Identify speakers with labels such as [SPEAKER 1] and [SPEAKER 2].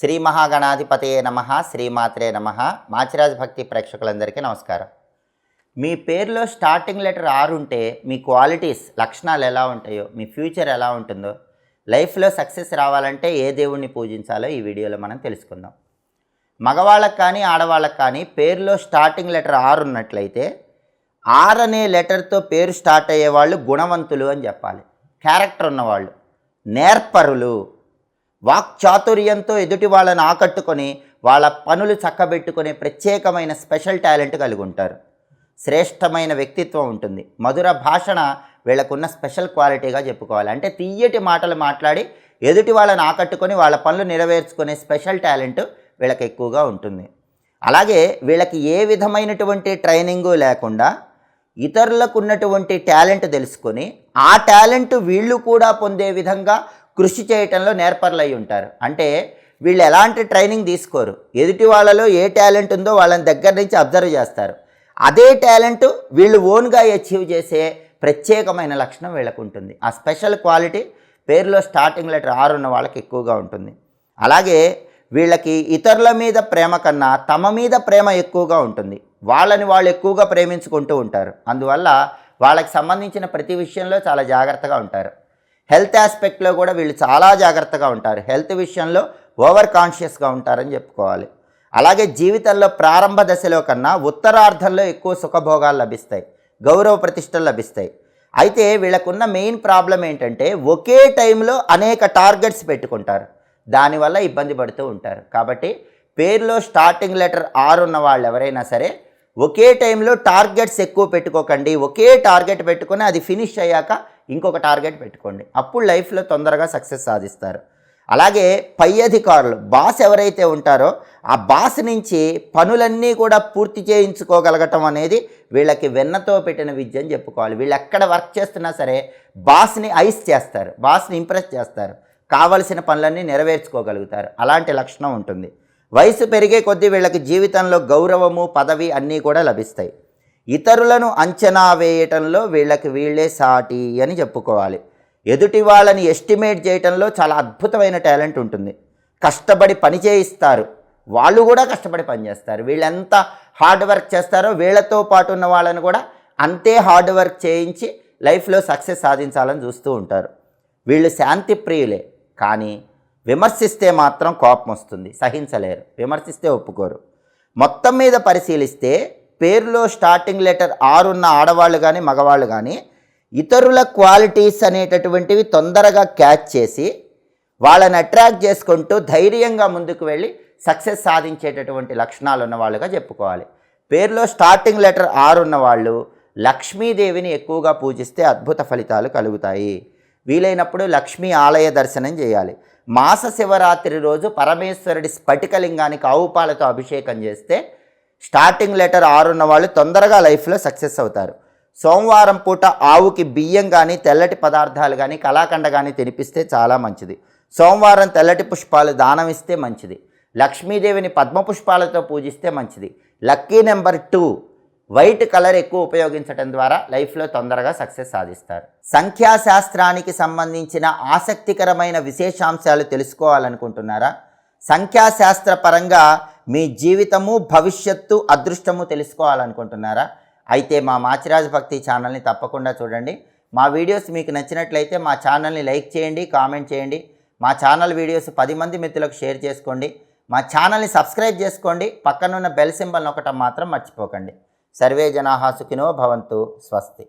[SPEAKER 1] శ్రీ మహాగణాధిపతయే నమ శ్రీమాత్రే నమ. మాచిరాజ్ భక్తి ప్రేక్షకులందరికీ నమస్కారం. మీ పేరులో స్టార్టింగ్ లెటర్ ఆరు ఉంటే మీ క్వాలిటీస్ లక్షణాలు ఎలా ఉంటాయో మీ ఫ్యూచర్ ఎలా ఉంటుందో లైఫ్లో సక్సెస్ రావాలంటే ఏ దేవుణ్ణి పూజించాలో ఈ వీడియోలో మనం తెలుసుకుందాం. మగవాళ్ళకి కానీ ఆడవాళ్ళకు కానీ పేరులో స్టార్టింగ్ లెటర్ ఆరు ఉన్నట్లయితే ఆర్ అనే లెటర్తో పేరు స్టార్ట్ అయ్యే వాళ్ళు గుణవంతులు అని చెప్పాలి. క్యారెక్టర్ ఉన్నవాళ్ళు. నేర్పరులు. వాక్చాతుర్యంతో ఎదుటి వాళ్ళని ఆకట్టుకొని వాళ్ళ పనులు చక్కబెట్టుకునే ప్రత్యేకమైన స్పెషల్ టాలెంట్ కలిగి ఉంటారు. శ్రేష్టమైన వ్యక్తిత్వం ఉంటుంది. మధుర భాషణ వీళ్ళకున్న స్పెషల్ క్వాలిటీగా చెప్పుకోవాలి. అంటే తీయటి మాటలు మాట్లాడి ఎదుటి వాళ్ళని ఆకట్టుకొని వాళ్ళ పనులు నెరవేర్చుకునే స్పెషల్ టాలెంట్ వీళ్ళకి ఎక్కువగా ఉంటుంది. అలాగే వీళ్ళకి ఏ విధమైనటువంటి ట్రైనింగు లేకుండా ఇతరులకు ఉన్నటువంటి టాలెంట్ తెలుసుకొని ఆ టాలెంట్ వీళ్ళు కూడా పొందే విధంగా కృషి చేయటంలో నేర్పర్లై ఉంటారు. అంటే వీళ్ళు ఎలాంటి ట్రైనింగ్ తీసుకోరు. ఎదుటి వాళ్ళలో ఏ టాలెంట్ ఉందో వాళ్ళని దగ్గర నుంచి అబ్జర్వ్ చేస్తారు. అదే టాలెంట్ వీళ్ళు ఓన్గా అచీవ్ చేసే ప్రత్యేకమైన లక్షణం వీళ్ళకు ఉంటుంది ఆ స్పెషల్ క్వాలిటీ పేరులో స్టార్టింగ్ లెటర్ ఆరు ఉన్న వాళ్ళకి ఎక్కువగా ఉంటుంది. అలాగే వీళ్ళకి ఇతరుల మీద ప్రేమ కన్నా తమ మీద ప్రేమ ఎక్కువగా ఉంటుంది. వాళ్ళని వాళ్ళు ఎక్కువగా ప్రేమించుకుంటూ ఉంటారు. అందువల్ల వాళ్ళకి సంబంధించిన ప్రతి విషయంలో చాలా జాగ్రత్తగా ఉంటారు. హెల్త్ ఆస్పెక్ట్లో కూడా వీళ్ళు చాలా జాగ్రత్తగా ఉంటారు. హెల్త్ విషయంలో ఓవర్ కాన్షియస్గా ఉంటారని చెప్పుకోవాలి. అలాగే జీవితంలో ప్రారంభ దశలో కన్నా ఉత్తరార్ధంలో ఎక్కువ సుఖభోగాలు లభిస్తాయి. గౌరవ ప్రతిష్టలు లభిస్తాయి. అయితే వీళ్ళకున్న మెయిన్ ప్రాబ్లం ఏంటంటే ఒకే టైంలో అనేక టార్గెట్స్ పెట్టుకుంటారు. దానివల్ల ఇబ్బంది పడుతూ ఉంటారు. కాబట్టి పేరులో స్టార్టింగ్ లెటర్ ఆర్ ఉన్న వాళ్ళు ఎవరైనా సరే ఒకే టైంలో టార్గెట్స్ ఎక్కువ పెట్టుకోకండి. ఒకే టార్గెట్ పెట్టుకొని అది ఫినిష్ అయ్యాక ఇంకొక టార్గెట్ పెట్టుకోండి. అప్పుడు లైఫ్లో తొందరగా సక్సెస్ సాధిస్తారు. అలాగే పై అధికారులు బాస్ ఎవరైతే ఉంటారో ఆ బాస్ నుంచి పనులన్నీ కూడా పూర్తి చేయించుకోగలగటం అనేది వీళ్ళకి వెన్నతో పెట్టిన విద్య అని చెప్పుకోవాలి. వీళ్ళు ఎక్కడ వర్క్ చేస్తున్నా సరే బాస్ని ఐస్ చేస్తారు బాస్ని ఇంప్రెస్ చేస్తారు. కావలసిన పనులన్నీ నెరవేర్చుకోగలుగుతారు. అలాంటి లక్షణం ఉంటుంది. వయసు పెరిగే కొద్దీ వీళ్ళకి జీవితంలో గౌరవము పదవి అన్నీ కూడా లభిస్తాయి. ఇతరులను అంచనా వేయటంలో వీళ్ళకి వీళ్ళే సాటి అని చెప్పుకోవాలి. ఎదుటి వాళ్ళని ఎస్టిమేట్ చేయటంలో చాలా అద్భుతమైన టాలెంట్ ఉంటుంది. కష్టపడి పని చేయిస్తారు. వాళ్ళు కూడా కష్టపడి పనిచేస్తారు వీళ్ళెంత హార్డ్ వర్క్ చేస్తారో వీళ్ళతో పాటు ఉన్న వాళ్ళని కూడా అంతే హార్డ్ వర్క్ చేయించి లైఫ్లో సక్సెస్ సాధించాలని చూస్తూ ఉంటారు. వీళ్ళు శాంతి ప్రియులే. కానీ విమర్శిస్తే మాత్రం కోపం వస్తుంది. సహించలేరు. విమర్శిస్తే ఒప్పుకోరు. మొత్తం మీద పరిశీలిస్తే పేరులో స్టార్టింగ్ లెటర్ ఆరున్న ఆడవాళ్ళు కానీ మగవాళ్ళు కానీ ఇతరుల క్వాలిటీస్ అనేటటువంటివి తొందరగా క్యాచ్ చేసి వాళ్ళని అట్రాక్ట్ చేసుకుంటూ ధైర్యంగా ముందుకు వెళ్ళి సక్సెస్ సాధించేటటువంటి లక్షణాలు ఉన్న వాళ్ళుగా చెప్పుకోవాలి. పేరులో స్టార్టింగ్ లెటర్ ఆరు ఉన్న వాళ్ళు లక్ష్మీదేవిని ఎక్కువగా పూజిస్తే అద్భుత ఫలితాలు కలుగుతాయి. వీలైనప్పుడు లక్ష్మీ ఆలయ దర్శనం చేయాలి. మాస శివరాత్రి రోజు పరమేశ్వరుడి స్ఫటికలింగానికి ఆవుపాలతో అభిషేకం చేస్తే స్టార్టింగ్ లెటర్ ఆరున్న వాళ్ళు తొందరగా లైఫ్లో సక్సెస్ అవుతారు. సోమవారం పూట ఆవుకి బియ్యం కానీ తెల్లటి పదార్థాలు కానీ కళాఖండ కానీ తినిపిస్తే చాలా మంచిది. సోమవారం తెల్లటి పుష్పాలు దానం ఇస్తే మంచిది. లక్ష్మీదేవిని పద్మ పుష్పాలతో పూజిస్తే మంచిది. Lucky number two white colour ఎక్కువ ఉపయోగించడం ద్వారా లైఫ్లో తొందరగా సక్సెస్ సాధిస్తారు. సంఖ్యాశాస్త్రానికి సంబంధించిన ఆసక్తికరమైన విశేషాంశాలు తెలుసుకోవాలనుకుంటున్నారా? సంఖ్యాశాస్త్ర పరంగా మీ జీవితము భవిష్యత్తు అదృష్టము తెలుసుకోవాలనుకుంటున్నారా? అయితే మా మాచిరాజ భక్తి ఛానల్ని తప్పకుండా చూడండి. మా వీడియోస్ మీకు నచ్చినట్లయితే మా ఛానల్ని లైక్ చేయండి కామెంట్ చేయండి. మా ఛానల్ వీడియోస్ పది మంది మిత్రులకు షేర్ చేసుకోండి. మా ఛానల్ని సబ్స్క్రైబ్ చేసుకోండి. పక్కనున్న బెల్ సింబల్ నొక్కటం మాత్రం మర్చిపోకండి. సర్వే జనాహా సుఖినో భవంతు. స్వస్తి.